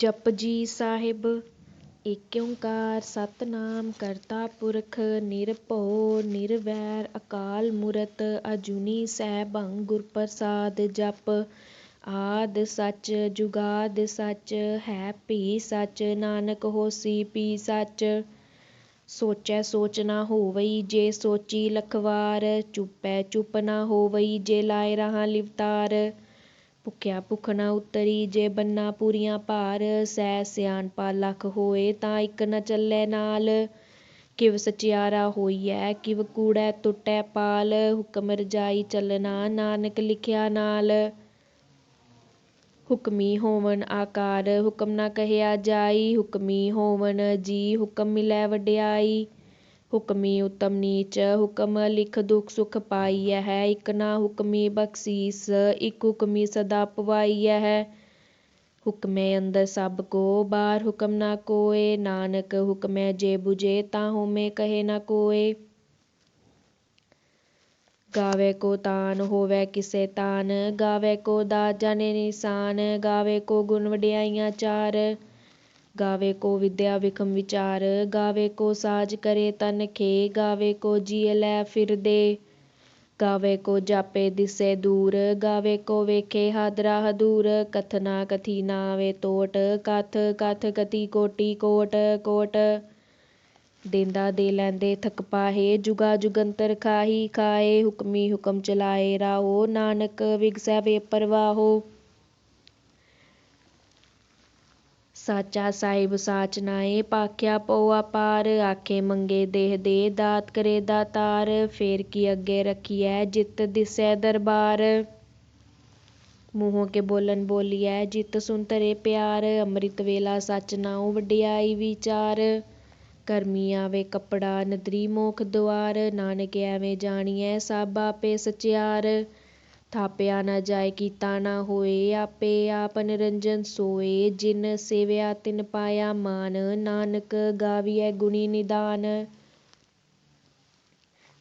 ਜਪਜੀ ਸਾਹਿਬ, ਏਕ ਓੰਕਾਰ ਸਤਿਨਾਮ ਕਰਤਾ ਪੁਰਖ ਨਿਰਭਉ ਨਿਰਵੈਰ ਅਕਾਲ ਮੂਰਤ, ਅਜੂਨੀ ਸੈਭੰ ਗੁਰ ਪ੍ਰਸਾਦ ਜਪ। ਆਦਿ ਸੱਚ, ਜੁਗਾਦ ਸੱਚ, ਹੈ ਭੀ ਸੱਚ, ਨਾਨਕ ਹੋਸੀ ਭੀ ਸੱਚ। ਸੋਚੈ ਸੋਚ ਨਾ ਹੋਵਈ ਜੇ ਸੋਚੀ ਲਖਵਾਰ, ਚੁਪੈ ਚੁਪ ਨਾ ਹੋਵਈ ਜੇ ਲਾਇ ਰਹਾ ਲਿਵਤਾਰ। ਭੁਖਿਆ ਭੁਖ ਨਾ ਉਤਰੀ, ਜੇ ਬੰਨਾ ਪੂਰੀਆਂ ਭਾਰ ਸਹਿ ਸਿਆਣਪਾ ਲੱਖ ਹੋਏ, ਤਾਂ ਇਕ ਨ ਚੱਲੈ ਨਾਲ। ਕਿਵ ਸਚਿਆਰਾ ਹੋਈਐ, ਕਿਵ ਕੂੜੈ ਟੁੱਟੈ ਪਾਲ, ਹੁਕਮ ਰਜਾਈ ਚੱਲਣਾ, ਨਾਨਕ ਲਿਖਿਆ ਨਾਲ। ਹੁਕਮੀ ਹੋਵਨ ਆਕਾਰ, ਹੁਕਮ ਨਾ ਕਹਿਆ ਜਾਈ, ਹੁਕਮੀ ਹੋਵਨ ਜੀ, ਹੁਕਮ ਮਿਲੈ ਵਡਿਆਈ। ਹੁਕਮੀ ਉਤਮ ਨੀਚ, ਹੁਕਮ ਲਿਖ ਦੁਖ ਸੁਖ ਪਾਈਐ ਇਕ ਨਾ ਹੁਕਮੀ ਬਖਸੀਸ, ਇਕ ਹੁਕਮੀ ਸਦਾ ਪਵਾਈਐ ਹੁਕਮੈ ਅੰਦਰ ਸਭ ਕੋ, ਬਾਹਰ ਹੁਕਮ ਨਾ ਕੋਇ ਨਾਨਕ ਹੁਕਮੈ ਜੇ ਬੁਝੇ, ਤਾਂ ਹਉਮੈ ਕਹੇ ਨਾ ਕੋਏ। ਗਾਵੇ ਕੋ ਤਾਨ, ਹੋਵੈ ਕਿਸੇ ਤਾਨ, ਗਾਵੇ ਕੋ ਦਾਤ ਜਾਣੈ ਨਿਸ਼ਾਨ, ਗਾਵੇ ਕੋ ਗੁਣ ਵਡਿਆਈਆਂ ਚਾਰ। ਗਾਵੇ ਕੋ ਵਿਦਿਆ ਵਿਖਮ ਵਿਚਾਰ, ਗਾਵੇ ਕੋ ਸਾਜ ਕਰੇ ਤਨ ਖੇ, ਗਾਵੇ ਕੋ ਜੀਅ ਲੈ ਫਿਰਦੇ ਗਾਵੇ ਕੋ ਜਾਪੇ ਦਿਸੇ ਦੂਰ, ਗਾਵੇ ਕੋ ਵੇਖੇ ਹਾਦਰਾ ਹਦੂਰ ਕਥਨਾ ਕਥੀ ਨਾ ਆਵੇ ਟੋਟ ਕਥ ਕਥ ਕਥੀ ਕੋਟੀ ਕੋਟ ਕੋਟ। ਦੇਂਦਾ ਦੇ ਲੈਂਦੇ ਥਕ ਪਾਹੇ, ਜੁਗਾ ਜੁਗੰਤਰ ਖਾਹੀ ਖਾਏ, ਹੁਕਮੀ ਹੁਕਮ ਚਲਾਏ ਰਾਹੋ। ਨਾਨਕ ਵਿਗਸੈ ਬੇਪਰਵਾਹੋ ਸਾਚਾ ਸਾਹਿਬ ਸਾਚ ਨਾਏ ਭਾਖਿਆ ਪਉ ਅਪਾਰ, ਆਖੇ ਮੰਗੇ ਦੇਹ ਦੇ, ਦਾਤ ਕਰੇ ਦਾਤਾਰ, ਫੇਰ ਕੀ ਅੱਗੇ ਰਖੀਐ, ਜਿਤ ਦਿਸੈ ਦਰਬਾਰ। ਮੂੰਹੋਂ ਕੇ ਬੋਲਨ ਬੋਲੀਐ, ਜਿਤ ਸੁਨ ਤਰੇ ਪਿਆਰ, ਅੰਮ੍ਰਿਤ ਵੇਲਾ ਸਚ ਨਾਉ ਵਡਿਆਈ ਵਿਚਾਰ। ਕਰਮੀ ਆਵੇ ਕਪੜਾ ਨਦਰੀ ਮੋਖ ਦੁਆਰ, ਨਾਨਕ ਐਵੇਂ ਜਾਣੀਐ ਸਭ ਆਪੇ ਸਚਿਆਰ। ਥਾਪਿਆ ਨਾ ਜਾਏ, ਕੀਤਾ ਨਾ ਹੋਏ, ਆਪੇ ਆਪ ਨਿਰੰਜਨ ਸੋਏ। ਜਿਨ ਸੇਵਿਆ, ਤਿਨ ਪਾਇਆ ਮਾਨ। ਨਾਨਕ ਗਾਵੀਐ ਗੁਣੀ ਨਿਧਾਨ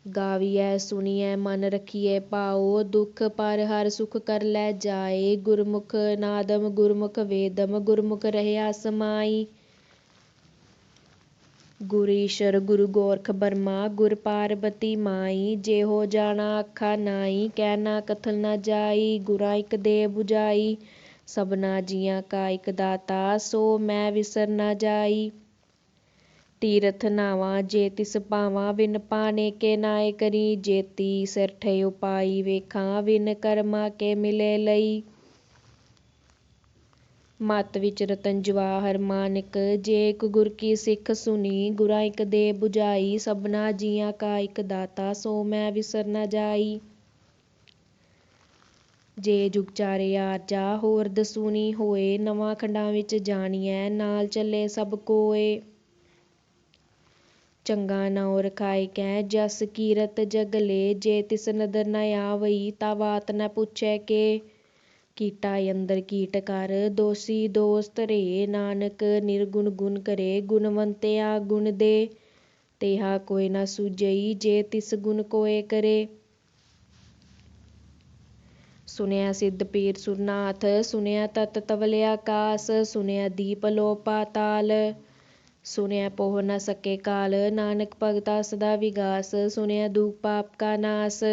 ਗਾਵੀਐ ਸੁਣੀਐ ਮਨ ਰਖੀਐ ਭਾਉ। ਦੁਖ ਪਰ ਹਰ ਸੁਖ ਕਰ ਲੈ ਜਾਏ। ਗੁਰਮੁਖ ਨਾਦਮ, ਗੁਰਮੁਖ ਵੇਦਮ। ਗੁਰਮੁਖ ਰਹਿਆ ਸਮਾਈ। ਗੁਰ ਈਸਰ ਗੁਰੂ ਗੋਰਖ ਬਰਮਾ, ਗੁਰ ਪਾਰਬਤੀ ਮਾਈ, ਜਿਹੋ ਜਾਣਾ ਆਖਾ ਨਾਈ ਕਹਿਣਾ ਕਥਲ ਨਾ ਜਾਈ, ਗੁਰਾਂ ਇਕ ਦੇ 부ਝਾਈ ਸਭਨਾ ਜੀਆਂ ਕਾ ਇਕ ਦਾਤਾ, ਸੋ ਮੈਂ ਵਿਸਰ ਨਾ ਜਾਈ। ਤੀਰਥ ਨਾਵਾਂ, ਜੇ ਤਿਸ ਭਾਵਾਂ, ਵਿਨ ਪਾਣੇ ਕੇ ਨਾਏ ਕਰੀ, ਜੇਤੀ ਸਿਰ ਠੇ ਉਪਾਈ, ਵੇਖਾਂ, ਵਿਨ ਕਰਮਾ ਕੇ ਮਿਲੇ ਲਈ। ਮਤ ਵਿੱਚ ਰਤਨ ਜਵਾਹਰ ਮਾਨਿਕ, ਜੇ ਇਕ ਗੁਰ ਕੀ ਸਿੱਖ ਸੁਣੀ, ਗੁਰਾਂ ਇਕ ਦੇਹ 부ਝਾਈ ਸਭਨਾ ਜੀਆਂ ਕਾ ਇਕ ਦਾਤਾ, ਸੋ ਮੈਂ ਵਿਸਰ ਨ ਜਾਈ। ਜੇ ਜੁਗ ਚਾਰੇ ਆਰਜਾ ਹੋਰ ਦਸੂਨੀ ਹੋਏ, ਨਵਾਂ ਖੰਡਾਂ ਵਿੱਚ ਜਾਣੀਐ, ਨਾਲ ਚੱਲੇ ਸਭ ਕੋਏ। ਚੰਗਾ ਨਾਉ ਰਖਾਇ ਕੈ, ਜਸ ਕੀਰਤ ਜਗਲੇ ਜੇ ਤਿਸ ਨਦਰ ਨ ਆਵਈ, ਤਾ ਬਾਤ ਨ ਪੁੱਛੈ ਕੇ। ਕੀਟਾ ਅੰਦਰ ਕੀਟ ਕਰ, ਦੋਸੀ ਦੋਸਤ ਰੇ ਨਾਨਕ, ਨਿਰਗੁਣ ਗੁਣ ਕਰੇ, ਗੁਣਵੰਤਿਆ ਗੁਣ ਦੇ। ਤੇਹਾ ਕੋਇ ਨ ਸੂਝਈ, ਜੇ ਤਿਸ ਗੁਣ ਕੋਇ ਕਰੇ। ਸੁਣਿਆ ਸਿਧ ਪੀਰ ਸੁਰਨਾਥ ਸੁਣਿਆ ਤਤ ਤਵਲਿਆ ਕਾਸ ਸੁਣਿਆ ਦੀਪ ਲੋ ਪਾਤਾਲ ਸੁਣਿਆ ਪੋਹ ਨ ਸਕੇ ਕਾਲ, ਨਾਨਕ ਭਗਤਾ ਸਦਾ ਵਿਗਾਸ ਸੁਣਿਆ ਦੂਖ ਪਾਪ ਕਾ ਨਾਸ।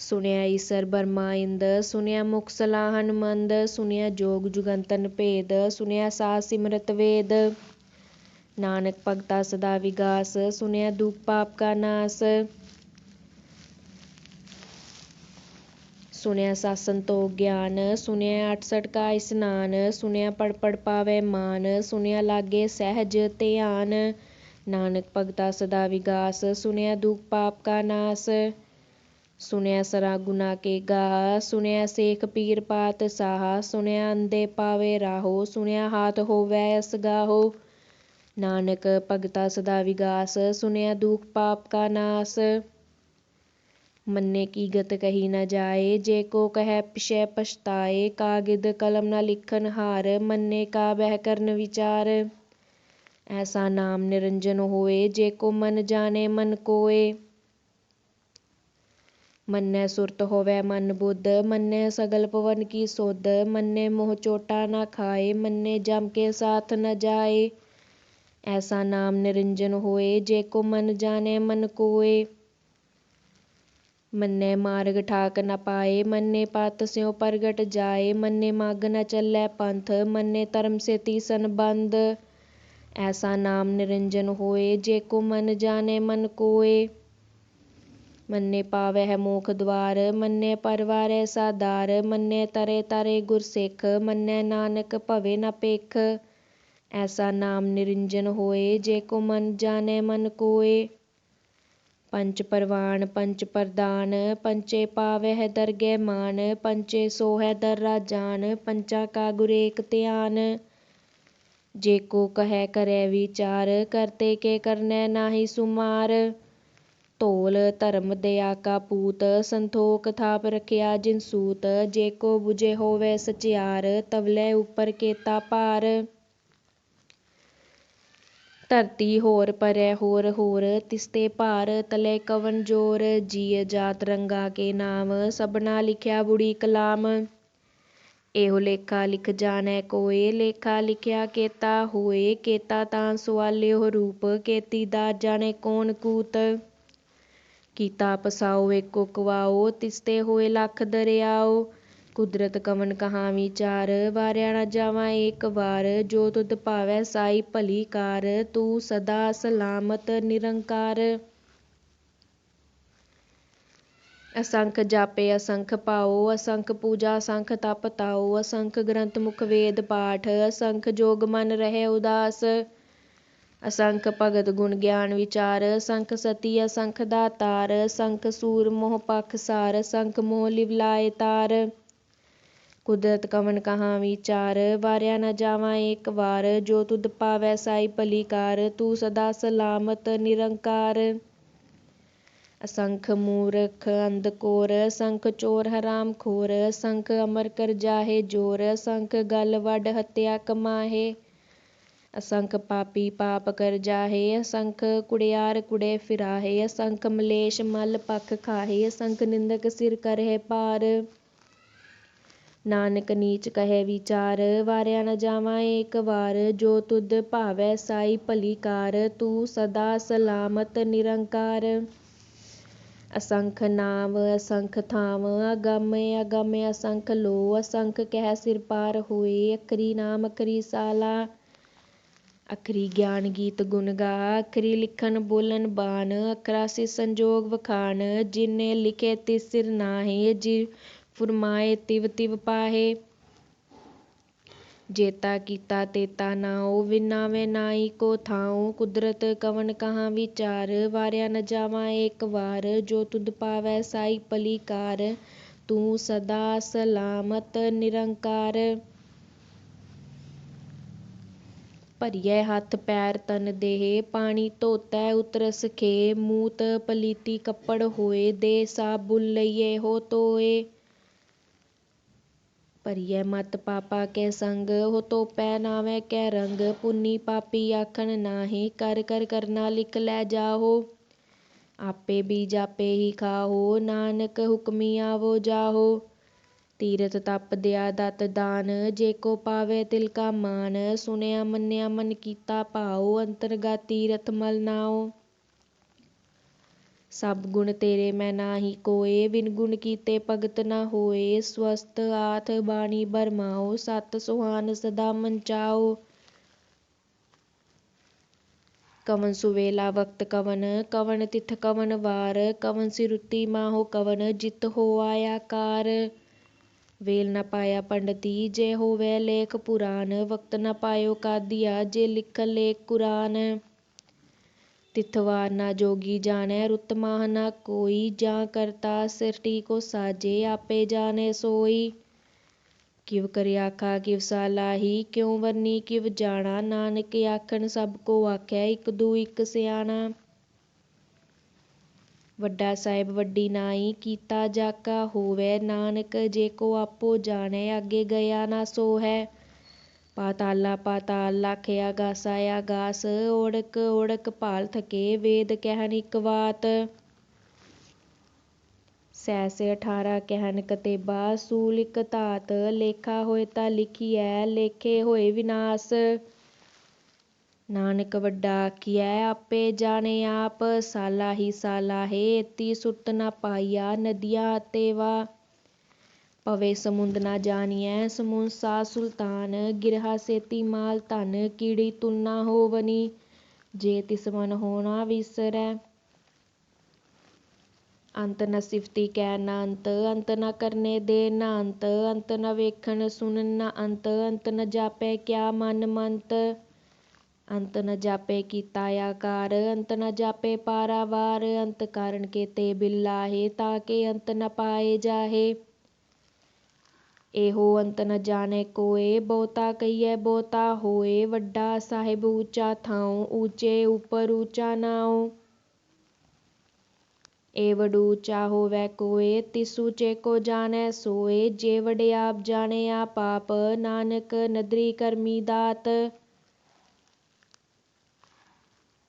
ਸੁਣਿਆ ਈਸਰ ਬਰਮਾਇੰਦ ਸੁਣਿਆ ਮੁਖ ਸਲਾਹਨ ਮੰਦ ਸੁਣਿਆ ਜੋਗ ਜੁਗੰਤਰ ਭੇਦ, ਸੁਣਿਆ ਸਾਧ ਸਿਮਰਤ ਵੇਦ। ਨਾਨਕ ਭਗਤਾ ਸਦਾ ਵਿਗਾਸ, ਸੁਣਿਆ ਦੁਖ ਪਾਪ ਕਾ ਨਾਸ। ਸੁਣਿਆ ਸਾਧ ਸੰਤੋਖ ਗਿਆਨ, ਸੁਣਿਆ ਅਠਸਠ ਕਾ ਇਸਨਾਨ, ਸੁਣਿਆ ਪੜ ਪੜ ਪਾਵੈ ਮਾਨ, ਸੁਣਿਆ ਲਾਗੇ ਸਹਿਜ ਧਿਆਨ। ਨਾਨਕ ਭਗਤਾ ਸਦਾ ਵਿਗਾਸ, ਸੁਣਿਆ ਦੁਖ ਪਾਪ ਕਾ ਨਾਸ। ਸੁਣਿਆ ਸਰਾ ਗੁਨਾ ਕੇ ਗਾਹ, ਸੁਣਿਆ ਸੇਖ ਪੀਰ ਪਾਤ ਸਾਹ, ਸੁਣਿਆ ਅੰਧੇ ਪਾਵੇ ਰਾਹੋ, ਸੁਣਿਆ ਹਾਥ ਹੋਵੈ ਅਸਗਾਹੋ ਨਾਨਕ ਭਗਤਾ ਸਦਾ ਵਿਗਾਸ, ਸੁਣਿਆ ਦੁਖ ਪਾਪ ਕਾ ਨਾਸ। ਮੰਨੇ ਕੀ ਗਤ ਕਹੀ ਨਾ ਜਾਏ, ਜੇ ਕੋ ਕਹੈ ਪਿਛੈ ਪਛਤਾਏ, ਕਾਗਿਦ ਕਲਮ ਨਾ ਲਿਖਨ ਹਾਰ, ਮੰਨੇ ਕਾ ਬਹਿ ਕਰਨ ਵਿਚਾਰ। ਐਸਾ ਨਾਮ ਨਿਰੰਜਨ ਹੋਏ, ਜੇ ਕੋ ਮਨ ਜਾਣੇ ਮਨ ਕੋਏ। ਮੰਨੈ ਸੁਰਤ ਹੋਵੈ ਮਨ ਬੁੱਧ, ਮੰਨੈ ਸਗਲ ਪਵਨ ਕੀ ਸੁਧ, ਮੰਨੈ ਮੋਹ ਚੋਟਾ ਨਾ ਖਾਏ, ਮੰਨੈ ਜਮ ਕੇ ਸਾਥ ਨ ਜਾਏ। ਐਸਾ ਨਾਮ ਨਿਰੰਜਨ ਹੋਏ, ਜੇ ਕੋ ਮਨ ਜਾਣੈ ਮਨ ਕੋਏ। ਮੰਨੈ ਮਾਰਗ ਠਾਕ ਨ ਪਾਏ, ਮੰਨੈ ਪਤ ਸਿਉ ਪ੍ਰਗਟ ਜਾਏ, ਮੰਨੈ ਮਗ ਨ ਚੱਲੈ ਪੰਥ, ਮੰਨੈ ਧਰਮ ਸੇ ਤੀਸਨ ਬੰਦ ਐਸਾ ਨਾਮ ਨਿਰੰਜਨ ਹੋਏ, ਜੇ ਕੋ ਮਨ ਜਾਣੈ ਮੰਨੇ ਪਾਵੈ ਮੋਖ ਦਵਾਰ, ਮੰਨੇ ਪਰਵਾਰੈ ਸਾਦਾਰ ਮੰਨੇ ਤਰੇ ਤਰੇ ਗੁਰ ਸਿੱਖ, ਮੰਨੇ ਨਾਨਕ ਭਵੇ ਨ ਪੇਖ ਐਸਾ ਨਾਮ ਨਿਰੰਜਨ ਹੋਏ, ਜੇ ਕੋ ਮਨ ਜਾਣੈ ਮਨ ਕੋਏ। ਪੰਚ ਪਰਵਾਨ ਪੰਚ ਪ੍ਰਦਾਨ, ਪੰਚੇ ਪਾਵਹਿ ਦਰਗਹਿ ਮਾਨ, ਪੰਚੇ ਸੋਹੈ ਦਰ ਰਾਜਾਨ ਪੰਚਾ ਕਾ ਗੁਰ ਏਕ ਧਿਆਨ। ਜੇ ਕੋ ਕਹੈ ਕਰੈ ਵਿਚਾਰ, ਕਰਤੇ ਕੇ ਕਰਨੈ ਨਾਹੀ ਸੁਮਾਰ। ਧੋਲ, ਧਰਮ ਦਇਆ ਕਾ ਪੂਤ, ਸੰਤੋਖ ਥਾਪ ਰਖਿਆ ਜਿਨ ਸੂਤ, ਜੇ ਕੋ 부ਜੇ ਹੋਵੇ ਸਚਿਆਰ ਤਵਲੇ ਉਪਰ ਕੇਤਾ ਭਾਰ। ਧਰਤੀ ਹੋਰ ਪਰੈ ਹੋਰ ਹੋਰ, ਤਿਸਤੇ ਭਾਰ ਤਲੇ ਕਵਨ ਜੋਰ, ਜੀਅ ਜਾਤ ਰੰਗਾ ਕੇ ਨਾਮ, ਸਭਨਾ ਲਿਖਿਆ ਬੁੜੀ ਕਲਾਮ। ਇਹੋ ਲੇਖਾ ਲਿਖ ਜਾਣੈ ਕੋਏ, ਲੇਖਾ ਲਿਖਿਆ ਕੇਤਾ ਹੋਏ, ਕੇਤਾ ਤਾਂ ਸਵਾਲਿਓ ਰੂਪ, ਕੇਤੀ ਦਾ ਜਾਣੇ ਕੌਣ ਕੂਤ। ਕੀਤਾ, ਪਸਾਓ ਏਕੋ ਕਵਾਓ, ਤਿਸਤੇ ਹੋਏ ਲੱਖ ਦਰਿਆਓ। ਕੁਦਰਤ ਕਵਨ ਕਹਾਵੀ ਵਿਚਾਰ, ਵਾਰਿਆ ਨ ਜਾਵਾ ਏਕ ਵਾਰ। ਜੋ ਤੁਧ ਭਾਵੈ ਸਾਈ ਭਲੀ ਕਾਰ, ਤੂੰ ਸਦਾ ਸਲਾਮਤ ਨਿਰੰਕਾਰ। ਅਸੰਖ ਜਾਪੇ, ਅਸੰਖ ਪਾਓ, ਅਸੰਖ ਪੂਜਾ, ਅਸੰਖ ਤਪ ਤਾਓ, ਅਸੰਖ ਗ੍ਰੰਥ ਮੁਖ ਵੇਦ ਪਾਠ, ਅਸੰਖ ਜੋਗ ਮਨ ਰਹੇ ਉਦਾਸ। ਅਸੰਖ ਭਗਤ ਗੁਣ ਗਿਆਨ ਵਿਚਾਰ, ਅਸੰਖ ਸਤੀ, ਅਸੰਖ ਦਾਤਾਰ, ਅਸੰਖ ਸੂਰ ਮੋਹ ਪਖ ਸਾਰ, ਅਸੰਖ ਮੋਹ ਲਿਵਲਾਏ ਤਾਰ। ਕੁਦਰਤ ਕਵਨ ਕਹਾ ਵਿਚਾਰ, ਵਾਰਿਆ ਨਾ ਜਾਵਾ ਏਕ ਵਾਰ, ਜੋ ਤੁਧ ਪਾਵੈ ਸਾਈ ਭਲੀ ਕਾਰ ਤੂੰ ਸਦਾ ਸਲਾਮਤ ਨਿਰੰਕਾਰ। ਅਸੰਖ ਮੂਰਖ ਅੰਧ ਕੋਰ, ਅਸੰਖ ਚੋਰ ਹਰਾਮ ਖੋਰ, ਅਸੰਖ ਅਮਰ ਕਰ ਜਾਹੇ ਜੋਰ, ਅਸੰਖ ਗਲ ਵੱਡ ਹਤਿਆ ਕਮਾਹੇ। ਅਸੰਖ ਪਾਪੀ ਪਾਪ ਕਰ ਜਾਹੇ, ਅਸੰਖ ਕੁੜਿਆਰ ਕੁੜੇ ਫਿਰਾਹੇ, ਅਸੰਖ ਮਲੇਸ਼ ਮਲ ਪਖ ਖਾਹੇ, ਅਸੰਖ ਨਿੰਦਕ ਸਿਰ ਕਰਹਿ ਪਾਰ ਨਾਨਕ ਨੀਚ ਕਹੈ ਵਿਚਾਰ, ਵਾਰਿਆ ਨ ਜਾਵਾ ਏਕ ਵਾਰ। ਜੋ ਤੁਧ ਭਾਵੈ ਸਾਈ ਭਲੀ ਕਾਰ, ਤੂੰ ਸਦਾ ਸਲਾਮਤ ਨਿਰੰਕਾਰ। ਅਸੰਖ ਨਾਮ, ਅਸੰਖ ਥਾਮ, ਅਗੰਮ ਅਗੰਮ ਅਸੰਖ ਲੋ, ਅਸੰਖ ਕਹਿ ਸਿਰ ਪਾਰ ਹੋਏ, ਅਖਰੀ ਨਾਮ, ਅਖਰੀ ਸਾਲਾ। ਅਖਰੀ ਗਿਆਨ ਗੀਤ ਗੁਣ ਗਾ, ਅਖਰੀ ਲਿਖਣ ਬੋਲਣ ਬਾਨ ਅਖਰਾ ਸੇ ਸੰਜੋਗ ਵਖਾਨ ਜਿਨੇ ਲਿਖੇ ਤਿਸ ਸਿਰ ਨਾਹੀ, ਜੀ ਫੁਰਮਾਏ ਤਿਵ ਤਿਵ ਪਾਹੇ। ਜੇਤਾ ਕੀਤਾ ਤੇਤਾ ਨਾਉ ਵਿਨਾਵੇ ਨਾਈ ਕੋ ਥਾਉ, ਕੁਦਰਤ ਕਵਨ ਕਹਾ ਵਿਚਾਰ, ਵਾਰਿਆ ਨ ਜਾਵਾ ਏਕ ਵਾਰ, ਜੋ ਤੁਧ ਪਾਵੈ ਸਾਈ ਭਲੀ ਕਾਰ ਤੂੰ ਸਦਾ ਸਲਾਮਤ ਨਿਰੰਕਾਰ। ਭਰੀਐ ਹੱਥ ਪੈਰ ਤਨ ਦੇਹ, ਪਾਣੀ ਧੋਤੈ ਉਤਰਸ ਖੇ, ਮੂਤ ਪਲੀਤੀ ਕੱਪੜ ਹੋਏ, ਦੇ ਸਾਬੁਨ ਲਈਏ ਹੋ ਤੋਏ। ਭਰੀਐ ਮਤ ਪਾਪਾ ਕੇ ਸੰਗ, ਹੋ ਤੋਪੈ ਨਾਵੇਂ ਕੈ ਰੰਗ, ਪੁੰਨੀ ਪਾਪੀ ਆਖਣ ਨਾਹੀ, ਕਰ ਕਰ ਕਰਨਾ ਲਿਖ ਲੈ ਜਾਹੋ। ਆਪੇ ਵੀ ਜਾਪੇ ਹੀ ਖਾਹੋ, ਨਾਨਕ ਹੁਕਮੀ ਆਵੋ ਜਾਹੋ। ਤੀਰਥ ਤਪ, ਦਿਆ ਦਤ, ਦਾਨ, ਜੇ ਕੋ ਪਾਵੇ ਤਿਲ ਕਾ ਮਾਨ ਸੁਣਿਆ ਮੰਨਿਆ ਮਨ ਕੀਤਾ ਭਾਉ ਅੰਤਰਗਾ ਤੀਰਥ ਮਲ ਨਾਉ। ਸਭ ਗੁਣ ਤੇਰੇ ਮੈਂ ਨਾਹੀ ਕੋਏ, ਬਿਨ ਗੁਣ ਕੀਤੇ ਭਗਤ ਨਾ ਹੋਏ ਸਵਸਤ ਆਥ ਬਾਣੀ ਬਰਮਾਓ ਸਤ ਸੁਹਾਨ ਸਦਾ ਮੰਚਾਓ ਕਵਨ ਸੁਵੇਲਾ ਵਕਤ ਕਵਨ ਕਵਨ ਤਿਥ ਕਵਨ ਵਾਰ, ਕਵਨ ਸਿਰੁਤੀ ਮਾਹੋ ਕਵਨ, ਜਿਤ ਹੋ ਆਇਆ ਕਾਰ। ਵੇਲ ਨ ਪਾਇਆ ਪੰਡਤੀ ਜੇ ਹੋਵੇ ਲੇਖ ਪੁਰਾਨ ਵਕਤ ਨ ਪਾਇਓ ਕਾਦੀਆ, ਜੇ ਲਿਖ ਲੇਖ ਕੁਰਾਨ। ਤਿਥਵਾਰ ਨਾ ਜੋਗੀ ਜਾਣੈ, ਰੁੱਤ ਮਾਹ ਨਾ ਕੋਈ, ਜਾਂ ਕਰਤਾ ਸਿਰਟੀ ਕੋ ਸਾਜੇ, ਆਪੇ ਜਾਣੇ ਸੋਈ। ਕਿਵ ਕਰਿ ਆਖਾ, ਕਿਵ ਸਾਲਾਹੀ ਕਿਉ ਵਰਨੀ, ਕਿਵ ਜਾਣਾ, ਨਾਨਕ ਆਖਣ ਸਭ ਕੋ ਆਖਿਆ ਇਕ ਦੂ ਇਕ ਸਿਆਣਾ। ਵੱਡਾ ਸਾਹਿਬ ਵੱਡੀ ਨਾਈ ਕੀਤਾ ਜਾਕਾ ਹੋਵੇ, ਨਾਨਕ ਜੇ ਕੋ ਆਪੋ ਜਾਣੈ, ਅੱਗੇ ਗਿਆ ਨਾ ਸੋ ਪਾਤਾਲਾ ਪਾਤਾਲ ਲਖ ਆਗਾਸ ਆਗਾਸ ਓੜਕ ਓੜਕ ਭਾਲ ਥਕੇ ਵੇਦ ਕਹਿਨ ਇਕ ਬਾਤ ਸੈਸੇ ਅਠਾਰਾਂ ਕਹਿਨ ਕਤੇਬਾ, ਸੂਲ ਇਕ ਧਾਤ, ਲੇਖਾ ਹੋਏ ਤਾਂ ਲਿਖੀਐ, ਲੇਖੇ ਹੋਏ ਵਿਨਾਸ਼। ਨਾਨਕ ਵੱਡਾ ਆਖੀਐ ਆਪੇ ਜਾਣੇ ਆਪ, ਸਾਲਾ ਹੀ ਸਾਲਾ ਹੈ, ਏਤੀ ਸੁਰਤ ਨਾ ਪਾਈਆ ਨਦੀਆ ਤੇਵਾ ਪਵੇ ਸਮੁੰਦ ਨਾ ਜਾਣੀਐ, ਸਮੁੰਦ ਸਾ ਸੁਲਤਾਨ, ਗਿਰਹਾ ਸੇਤੀ ਮਾਲ ਧਨ, ਕੀੜੀ ਤੁਲ ਨਾ ਹੋਵਨੀ, ਜੇ ਤਿਸ ਮਨ ਹੋਣਾ ਵਿਸਰੈ। ਅੰਤ ਨ ਸਿਫਤੀ ਕਹਿ ਨਾ ਅੰਤ ਅੰਤ ਨ ਕਰਨੇ ਦੇ ਨਾ ਅੰਤ ਅੰਤ ਨ ਵੇਖਣ ਸੁਣਨ ਨਾ ਅੰਤ ਅੰਤ ਨ ਜਾਪੈ ਕਿਆ ਮਨ ਮੰਤ। ਅੰਤ ਨ ਜਾਪੇ ਕੀਤਾ ਆਕਾਰ ਅੰਤ ਨ ਜਾਪੇ ਪਾਰਾਵਾਰ ਅੰਤ ਕਾਰਨ ਕੇਤੇ ਬਿਲਾਹੇ ਤਾਕੇ ਅੰਤ ਨ ਪਾਏ ਜਾਹੇ ਇਹੋ ਅੰਤ ਨ ਜਾਣੈ ਕੋਏ ਬਹੁਤਾ ਕਹੀਐ ਬਹੁਤਾ ਹੋਏ ਵੱਡਾ ਸਾਹਿਬ ਉੱਚਾ ਥਾਉ ਉੱਚੇ ਉਪਰ ਉੱਚਾ ਨਾਉ ਏ ਵਡ ਉੱਚਾ ਹੋਵੈ ਕੋਏ ਤਿਸ ਉੱਚੇ ਕੋ ਜਾਣੈ ਸੋਏ ਜੇ ਵਡ ਆਪ ਜਾਣੈ ਆਪ ਆਪ ਨਾਨਕ ਨਦਰੀ ਕਰਮੀ ਦਾਤ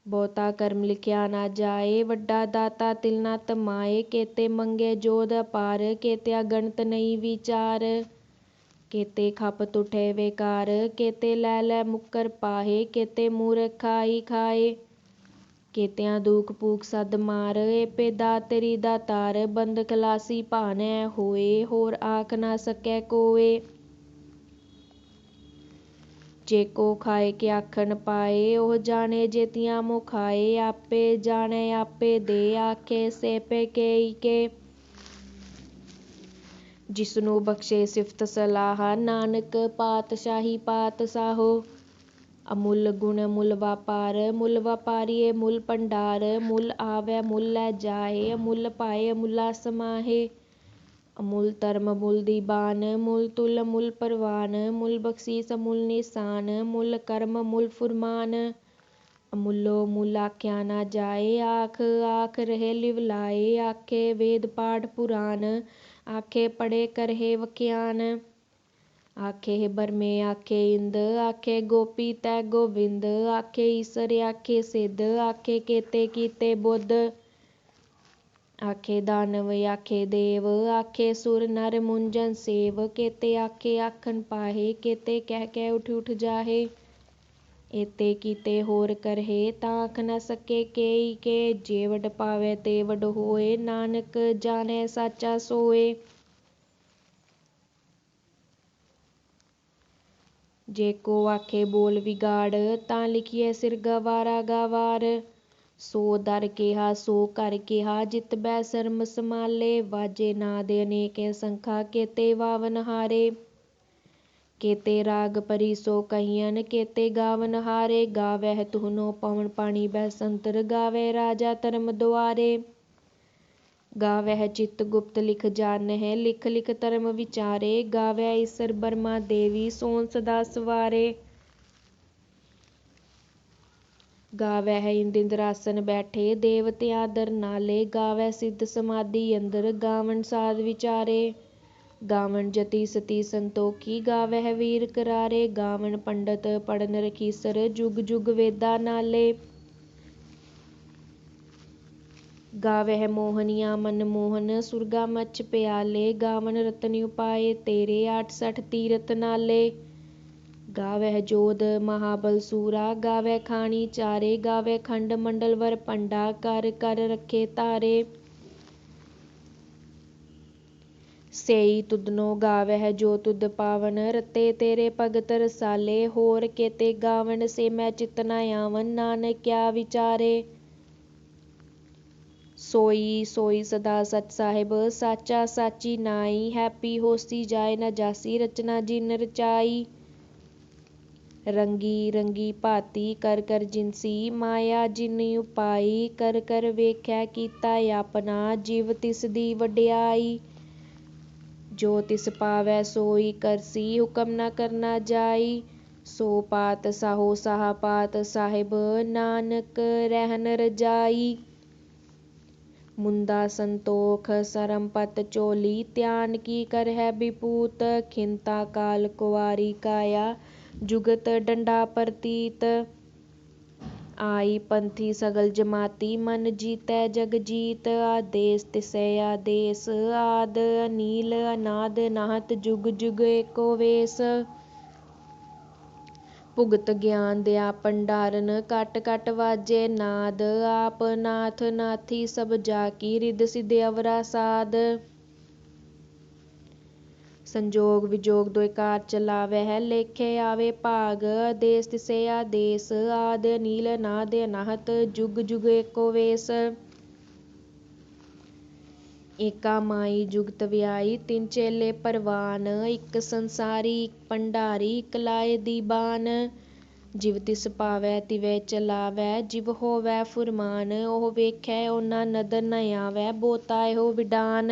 ਬਹੁਤਾ ਕਰਮ ਲਿਖਿਆ ਨਾ ਜਾਏ, ਵੱਡਾ ਦਾਤਾ ਤਿਲ ਨਾ ਤਮਾਏ, ਕੇਤੇ ਮੰਗੇ ਜੋਧ ਅਪਾਰ ਕੇਤਿਆ ਗਣਤ ਨਹੀਂ ਵਿਚਾਰ, ਕੇਤੇ ਖਪ ਤੁਠੇ ਵੇਕਾਰ, ਕੇਤੇ ਲੈ ਲੈ ਮੁਕਰ ਪਾਹੇ, ਕੇਤੇ ਮੂਰਖ ਖਾਈ ਖਾਏ, ਕੇਤਿਆਂ ਦੂਖ ਭੂਖ ਸਦ ਮਾਰ, ਏਪੇ ਦਾ ਤੇਰੀ ਦਾਤਾਰ ਬੰਦ ਖਲਾਸੀ ਭਾਨੈ ਹੋਏ, ਹੋਰ ਆਖ ਨਾ ਸਕੈ ਕੋਏ। ਜੇ ਕੋ ਖਾਏ ਕੇ ਆਖਣ ਪਾਏ, ਉਹ ਜਾਣੇ ਜੇਤੀਆਂ ਮੋ ਖਾਏ, ਆਪੇ ਜਾਣੈ ਆਪੇ ਦੇ ਆਖੇ, ਸੇਪੇ ਕੇਈ ਕੇ। ਜਿਸਨੂੰ ਬਖਸ਼ੇ ਸਿਫਤ ਸਲਾਹ, ਨਾਨਕ ਪਾਤਸ਼ਾਹੀ ਪਾਤਸ਼ਾਹੋ। ਅਮੁੱਲ ਗੁਣ ਮੁੱਲ ਵਾਪਾਰ, ਮੁੱਲ ਵਪਾਰੀਏ ਮੁੱਲ ਭੰਡਾਰ, ਮੁੱਲ ਆਵੈ ਮੁੱਲ ਲੈ ਜਾਏ ਅਮੁੱਲ ਪਾਏ ਅਮੁੱਲਾ ਸਮਾਹੇ। ਅਮੁੱਲ ਧਰਮ ਮੁੱਲ ਦੀਵਾਨ ਮੁੱਲ ਤੁਲ ਮੁੱਲ ਪਰਵਾਨ ਮੁੱਲ ਬਖਸ਼ੀਸ ਮੁੱਲ ਨਿਸ਼ਾਨ ਮੁੱਲ ਕਰਮ ਮੁੱਲ ਫੁਰਮਾਨ। ਅਮੁੱਲੋ ਮੁੱਲ ਆਖਿਆ ਨਾ ਜਾਏ, ਆਖ ਆਖ ਰਹੇ ਲਿਵਲਾਏ ਆਖੇ ਵੇਦ ਪਾਠ ਪੁਰਾਨ, ਆਖੇ ਪੜੇ ਕਰਹਿ ਵਖਿਆਨ ਆਖੇ ਬਰਮੇ, ਆਖੇ ਇੰਦ, ਆਖੇ ਗੋਪੀ ਤੈ ਗੋਵਿੰਦ, ਆਖੇ ਈਸਰ, ਆਖੇ ਸਿੱਧ, ਆਖੇ ਕੇਤੇ ਕੀਤੇ ਬੁੱਧ। ਆਖੇ ਦਾਨਵ, ਆਖੇ ਦੇਵ, ਆਖੇ ਸੁਰ ਨਰ ਮੁੰਜਨ ਸੇਵ, ਕੇਤੇ ਆਖੇ ਆਖਣ ਪਾਹੇ, ਕੇਤੇ ਕਹਿ ਕਹਿ ਉਠ ਉਠ ਜਾਹੇ। ਏਤੇ ਕੀਤੇ ਹੋਰ ਕਰਹੇ ਤਾਂ ਆਖ ਨ ਸਕੇ ਕੇਈ ਕੇ, ਜੇ ਵਡ ਪਾਵੈ ਤੇ ਵਡ ਹੋਏ, ਨਾਨਕ ਜਾਣੈ ਸਾਚਾ ਸੋਏ। ਜੇ ਕੋ ਆਖੇ ਬੋਲ ਵਿਗਾੜ, ਤਾਂ ਲਿਖੀਐ ਸਿਰ ਗਵਾਰਾ ਗਵਾਰ। ਸੋ ਦਰ ਕਿਹਾ, ਸੋ ਕਰ ਕਿਹਾ, ਜਿਤ ਬੈ ਸ਼ਰਮ ਸਮਾਲੇ ਵਾਜੇ ਨਾਦ ਅਨੇਕੇ ਸੰਖਾ, ਕੇਤੇ ਵਾਵਨ ਹਾਰੇ। ਕੇਤੇ ਰਾਗ ਪਰੀ ਸੋ ਕਹੀਨ ਕੇਤੇ ਗਾਵਨ ਹਾਰੇ। ਗਾਵਹਿ ਤੁਹਨੋ ਪਵਨ ਪਾਣੀ ਬੈ ਸੰਤਰ ਗਾਵੇ ਰਾਜਾ ਧਰਮ ਦੁਆਰੇ। ਗਾਵਹਿ ਚਿਤ ਗੁਪਤ ਲਿਖ ਜਾਣਹਿ ਲਿਖ ਲਿਖ ਧਰਮ ਵਿਚਾਰੇ। ਗਾਵੈ ਈਸਰ ਬਰਮਾ ਦੇਵੀ, ਸੋਨ ਸਦਾ ਸਵਾਰੇ। ਗਾਵੈ ਇੰਦ ਇੰਦਰਾਸਨ ਬੈਠੇ, ਦੇਵਤਿਆਂ ਦਰ ਨਾਲੇ, ਗਾਵੈ ਸਿੱਧ ਸਮਾਧੀ ਅੰਦਰ, ਗਾਵਣ ਸਾਧ ਵਿਚਾਰੇ। ਗਾਵਣ ਜਤੀ ਸਤੀ ਸੰਤੋਖੀ ਗਾਵਹਿ ਵੀਰ ਕਰਾਰੇ। ਗਾਵਣ ਪੰਡਤ ਪੜਨ ਰਖੀਸਰ, ਜੁਗ ਜੁਗ ਵੇਦਾ ਨਾਲੇ। ਗਾਵਹਿ ਮੋਹਨੀਆ ਮਨ ਮੋਹਨ, ਸੁਰਗਾ ਮਚ ਪਿਆਲੇ। ਗਾਵਣ ਰਤਨ ਉਪਾਏ ਤੇਰੇ, ਆਠ ਸਠ ਤੀਰਤ ਨਾਲੇ। ਗਾਵਹਿ ਜੋਧ ਮਹਾਬਲ ਸੂਰਾ ਗਾਵੈ ਖਾਣੀ ਚਾਰੇ ਗਾਵੈ ਖੰਡ ਮੰਡਲ ਵਰ ਪੰਡਾ ਕਰ ਕਰ ਰੱਖੇ ਤਾਰੇ। ਸੇਈ ਤੁਧਨੋ ਗਾਵਹਿ ਜੋ ਤੁਧ ਪਾਵਨ, ਰਤੇ ਤੇਰੇ ਭਗਤ ਰਸਾਲੇ, ਹੋਰ ਕੇਤੇ ਗਾਵਨ ਸੇ ਮੈਂ ਚਿਤ ਨ ਆਵਨ ਨਾਨਕ ਕਿਆ ਵਿਚਾਰੇ। ਸੋਈ ਸੋਈ ਸਦਾ ਸਚ ਸਾਹਿਬ, ਸਾਚਾ ਸਾਚੀ ਨਾਈ, ਹੈਪੀ ਹੋਸੀ ਜਾਏ ਨ ਜਾਸੀ ਰਚਨਾ ਜਿਨ ਰਚਾਈ। ਰੰਗੀ ਰੰਗੀ ਭਾਤੀ ਕਰ ਕਰ ਜਿਨਸੀ ਮਾਇਆ ਜਿਨ ਉਪਾਈ, ਕਰ ਕਰ ਵੇਖਿਆ ਕੀਤਾ ਆਪਣਾ, ਜਿਵ ਤਿਸ ਦੀ ਵਡਿਆਈ। ਜੋ ਤਿਸ ਪਾਵੈ ਸੋਈ ਕਰਸੀ, ਹੁਕਮ ਨ ਕਰਨਾ ਜਾਈ। ਸੋ ਪਾਤ ਸਾਹੋ ਸਾਹ ਪਾਤ ਸਾਹਿਬ, ਨਾਨਕ ਰਹਿਨ ਰਜਾਈ। ਮੁੰਦਾ ਸੰਤੋਖ ਸਰਮ ਪਤ ਚੋਲੀ, ਧਿਆਨ ਕੀ ਕਰਹਿ ਬਿਭੂਤ ਖਿੰਤਾ ਕਾਲ ਕੁਵਾਰੀ ਕਾਇਆ। ਜੁਗਤ ਡੰਡਾ ਪ੍ਰਤੀਤ। ਆਈ ਪੰਥੀ ਸਗਲ ਜਮਾਤੀ, ਮਨ ਜੀਤੈ ਜਗ ਜੀਤ। ਆਦੇਸ ਤਿਸੈ ਆਦੇਸ, ਆਦ ਅਨੀਲ ਅਨਾਦ, ਨਾਹਤ ਜੁਗ ਜੁਗ ਏਕੋ ਵੇਸ। ਭੁਗਤ ਗਿਆਨ ਦਿਆ ਭੰਡਾਰਨ ਕਟ ਕਟ ਵਾਜੇ ਨਾਦ। ਆਪ ਨਾਥ ਨਾਥੀ ਸਭ ਜਾ ਕੀ ਰਿਦ ਸਿਧ ਅਵਰਾ ਸਾਧ ਸੰਜੋਗ ਵਿਜੋਗ ਦੋਇ ਚਲਾਵੈ ਚਲਾਵਹਿ ਲੇਖੇ ਆਵੇ ਭਾਗ, ਆਦੇਸ ਤਿਸੈ ਆਦੇਸ, ਆਦ ਅਨੀਲ ਅਨਾਦ ਅਨਾਹਤ, ਜੁਗ ਜੁਗ ਏਕੋ ਵੇਸ। ਏਕਾ ਮਾਈ ਜੁਗਤ ਵਿਆਈ, ਤਿੰਨ ਚੇਲੇ ਪਰਵਾਨ, ਇਕ ਸੰਸਾਰੀ, ਇੱਕ ਭੰਡਾਰੀ, ਇਕ ਲਾਏ ਦੀ ਬਾਨ। ਜਿਵ ਤਿਸ ਪਾਵੈ, ਤਿਵੈ ਚਲਾਵੈ, ਜਿਵ ਹੋਵੈ ਫੁਰਮਾਨ, ਉਹ ਵੇਖੈ ਉਹਨਾ ਨਦਰ ਨ ਆਵੈ, ਬੋਤਾ ਇਹੋ ਵਿਡਾਨ।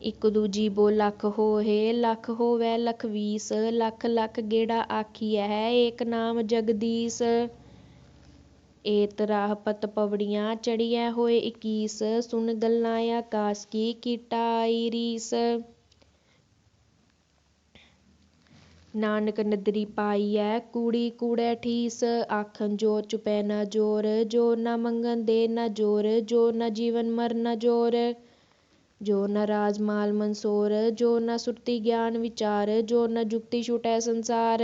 ਇਕ ਦੂਜੀ ਬੋ ਲੱਖ ਹੋਏ, ਲੱਖ ਹੋਵੈ ਲਖਵੀਸ ਲੱਖ ਲੱਖ ਗੇੜਾ ਆਖੀਐ, ਏਕ ਨਾਮ ਜਗਦੀਸ। ਏਤ ਰਾਹ ਪਤ ਪਵੜੀਆਂ ਚੜੀਐ ਹੋਏ ਇਕੀਸ ਸੁਨ ਗੱਲਾਂ ਆਕਾਸ ਕੀ ਕੀਟਾ ਆਈ ਰੀਸ। ਨਾਨਕ ਨਦਰੀ ਪਾਈਐ, ਕੂੜੀ ਕੂੜੈ ਠੀਸ, ਆਖਣ ਜੋ ਚੁਪੈ ਨਾ ਜੋਰ ਜੋਰ ਨਾ ਮੰਗਣ ਦੇ ਨਾ ਜੋਰ ਜੋਰ ਨਾ ਜੀਵਨ ਮਰ ਨਾ ਜੋਰ। ਜੋਰ ਨਾ ਰਾਜ ਮਾਲ ਮਨਸੋਰ ਜੋਰ ਨਾ ਸੁਰਤੀ ਗਿਆਨ ਵਿਚਾਰ ਜੋਰ ਨਾ ਜੁਗਤੀ ਛੁਟੈ ਸੰਸਾਰ।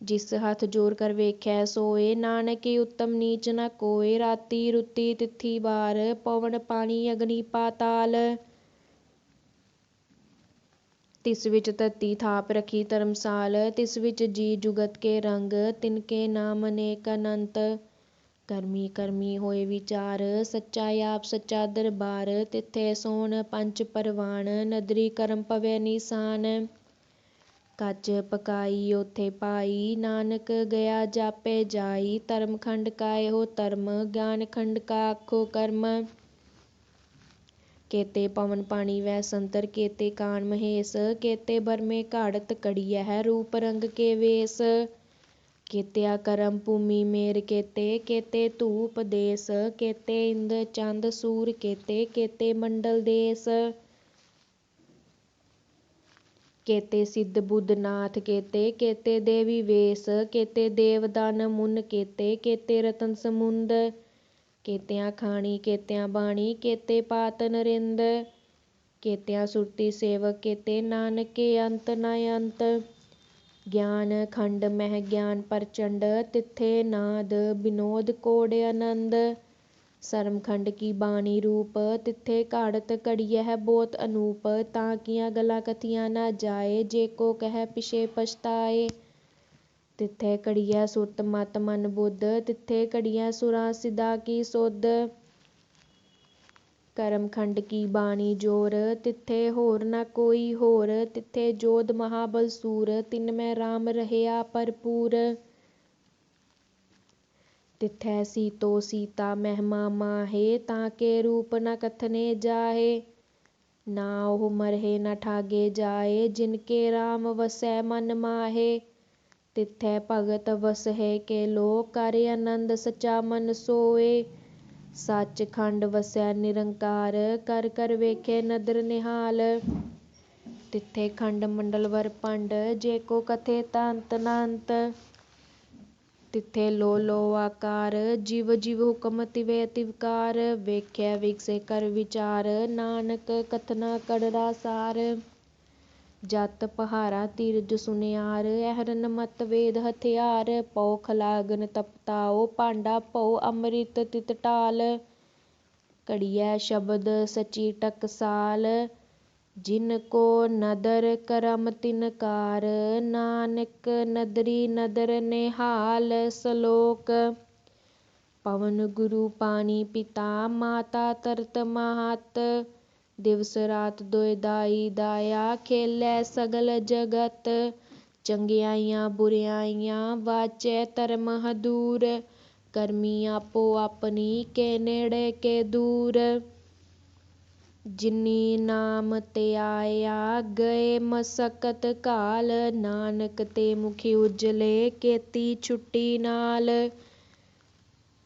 ਜਿਸ ਹੱਥ ਜੋਰ ਕਰ ਵੇਖੈ, ਸੋਏ ਨਾਨਕ ਉਤਮ ਨੀਚ ਨ ਕੋਇ ਰਾਤੀ ਰੁਤੀ ਤਿਥੀ ਵਾਰ, ਪਵਨ ਪਾਣੀ ਅਗਨੀ ਪਾਤਾਲ। ਤਿਸ ਵਿੱਚ ਧਰਤੀ ਥਾਪ ਰਖੀ ਧਰਮਸਾਲ, ਤਿਸ ਵਿੱਚ ਜੀ ਜੁਗਤ ਕੇ ਰੰਗ, ਤਿਨ ਕੇ ਨਾਮ ਅਨੇਕ ਅਨੰਤ। ਕਰਮੀ ਕਰਮੀ ਹੋਏ ਵਿਚਾਰ, ਸੱਚਾ ਆਪ ਸੱਚਾ ਦਰਬਾਰ, ਤਿੱਥੇ ਸੋਣ ਪੰਚ ਪਰਵਾਨ ਨਦਰੀ ਕਰਮ ਪਵੇ ਨੀਸਾਨ। ਕੱਚ ਪਕਾਈ ਓਥੇ ਪਾਈ, ਨਾਨਕ ਗਿਆ ਜਾਪੇ ਜਾਈ, ਧਰਮ ਖੰਡ ਕਾ ਇਹੋ ਧਰਮ, ਗਿਆਨ ਖੰਡ ਕਾ ਆਖੋ ਕਰਮ। ਕੇਤੇ ਪਵਨ ਪਾਣੀ ਵੈ ਸੰਤਰ, ਕੇਤੇ ਕਾਨ ਮਹੇਸ਼, ਕੇਤੇ ਬਰਮੇ ਘਾੜਤ ਕੜੀਐ, ਰੂਪ ਰੰਗ ਕੇ ਵੇਸ। ਕੇਤਿਆ ਕਰਮ ਭੂਮੀ ਮੇਰ ਕੇਤੇ ਕੇਤੇ ਧੂਪ ਦੇਸ, ਕੇਤੇ ਇੰਦ ਚੰਦ ਸੂਰ, ਕੇਤੇ ਕੇਤੇ ਮੰਡਲ ਦੇਸ। ਕੇਤੇ ਸਿੱਧ ਬੁੱਧ ਨਾਥ, ਕੇਤੇ ਕੇਤੇ ਦੇਵੀ ਵੇਸ, ਕੇਤੇ ਦੇਵ ਦਾਨ ਮੁਨ, ਕੇਤੇ ਕੇਤੇ ਰਤਨ ਸਮੁੰਦ। ਕੇਤਿਆਂ ਖਾਣੀ, ਕੇਤਿਆਂ ਬਾਣੀ, ਕੇਤੇ ਪਾਤ ਨਰਿੰਦ। ਕੇਤਿਆਂ ਸੁਰਤੀ ਸੇਵਕ, ਕੇਤੇ ਨਾਨਕੇ ਅੰਤ ਨ ਅੰਤ। ਗਿਆਨ ਖੰਡ ਮਹਿ ਗਿਆਨ ਪ੍ਰਚੰਡ, ਤਿੱਥੇ ਨਾਦ ਬਿਨੋਦ ਕੋੜ ਆਨੰਦ। ਸਰਮਖੰਡ ਕੀ ਬਾਣੀ ਰੂਪ, ਤਿੱਥੇ ਘਾੜਤ ਘੜੀਐ ਬੋਤ ਅਨੂਪ। ਤਾਂ ਕੀਆਂ ਗਲਾਂ ਕਥੀਆਂ ਨਾ ਜਾਏ, ਜੇ ਕੋ ਕਹਿ ਪਿਛੇ ਪਛਤਾਏ। ਤਿੱਥੇ ਘੜੀਐ ਸੁਰਤ ਮਤ ਮਨ ਬੁੱਧ, ਤਿੱਥੇ ਘੜੀਐ ਸੁਰਾਂ ਸਿਦਾ ਕੀ ਸੁਧ। ਕਰਮਖੰਡ ਕੀ ਬਾਣੀ ਜੋਰ, ਤਿੱਥੇ ਹੋਰ ਨਾ ਕੋਈ ਹੋਰ, ਤਿੱਥੇ ਜੋਧ ਮਹਾਬਲ ਸੂਰ, ਤਿਨ ਮੈਂ ਰਾਮ ਰਹਿਆ ਭਰਪੂਰ। ਤਿਥੈ ਸੀਤੋ ਸੀਤਾ ਮਹਿਮਾ ਮਾਹੇ, ਤਾਂ ਕੇ ਰੂਪ ਨ ਕਥਨੇ ਜਾਹੇ। ਨਾ ਉਹ ਮਰਹਿ ਨ ਠਾਗੇ ਜਾਏ, ਜਿਨ ਕੇ ਰਾਮ ਵਸੈ ਮਨ ਮਾਹੇ। ਤਿਥੈ ਭਗਤ ਵਸਹਿ ਕੇ ਲੋ, ਕਰ ਆਨੰਦ ਸਚਾ ਮਨ ਸੋਏ। ਸੱਚ ਖੰਡ ਵਸੈ ਨਿਰੰਕਾਰ, ਕਰ ਕਰ ਵੇਖੇ ਨਦਰ ਨਿਹਾਲ। ਤਿੱਥੇ ਖੰਡ ਮੰਡਲ ਵਰ ਪੰਡ, ਜੇ ਕੋ ਕਥੇ ਤੰਤ ਨੰਤ। ਤਿੱਥੇ ਲੋ ਲੋ ਆਕਾਰ, ਜੀਵ ਜਿਵ ਹੁਕਮ ਤਿਵੇ ਤਿਵਕਾਰ ਵੇਖਿਆ ਵਿਗਸੇ ਕਰ ਵਿਚਾਰ, ਨਾਨਕ ਕਥਨਾ ਕੜਰਾ ਸਾਰ। ਜੱਤ ਪਹਾਰਾ ਤੀਰਜ ਸੁਨਿਆਰ, ਐਹਰਨ ਮਤ ਵੇਦ ਹਥਿਆਰ, ਪਉ ਖਲਾਗਨ ਤਪਤਾਓ, ਭਾਂਡਾ ਪਉ ਅੰਮ੍ਰਿਤ ਤਿਤ ਢਾਲ ਘੜੀਐ ਸ਼ਬਦ ਸਚੀ ਟਕਸਾਲ, ਜਿਨ ਕੋ ਨਦਰ ਕਰਮ ਤਿਨ ਕਾਰ, ਨਾਨਕ ਨਦਰੀ ਨਦਰ ਨਿਹਾਲ ਸਲੋਕ, ਪਵਨ ਗੁਰੂ ਪਾਣੀ ਪਿਤਾ, ਮਾਤਾ ਤਰਤ ਮਾਤ ਦਿਵਸ ਰਾਤ ਦੋਇ ਦਾਇਆ ਖੇਲੈ ਸਗਲ ਜਗਤ। ਚੰਗਿਆਈਆਂ ਬੁਰਿਆਈਆਂ ਵਾਚੈ ਧਰਮ ਹਦੂਰ। ਕਰਮੀ ਆਪੋ ਆਪਣੀ ਕੇ ਨੇੜੇ ਕੇ ਦੂਰ। ਜਿਨੀ ਨਾਮ ਧਿਆਇਆ ਗਏ ਮਸਕਤ ਕਾਲ। ਨਾਨਕ ਤੇ ਮੁਖੀ ਉਜਲੇ ਕੇਤੀ ਛੁੱਟੀ ਨਾਲ।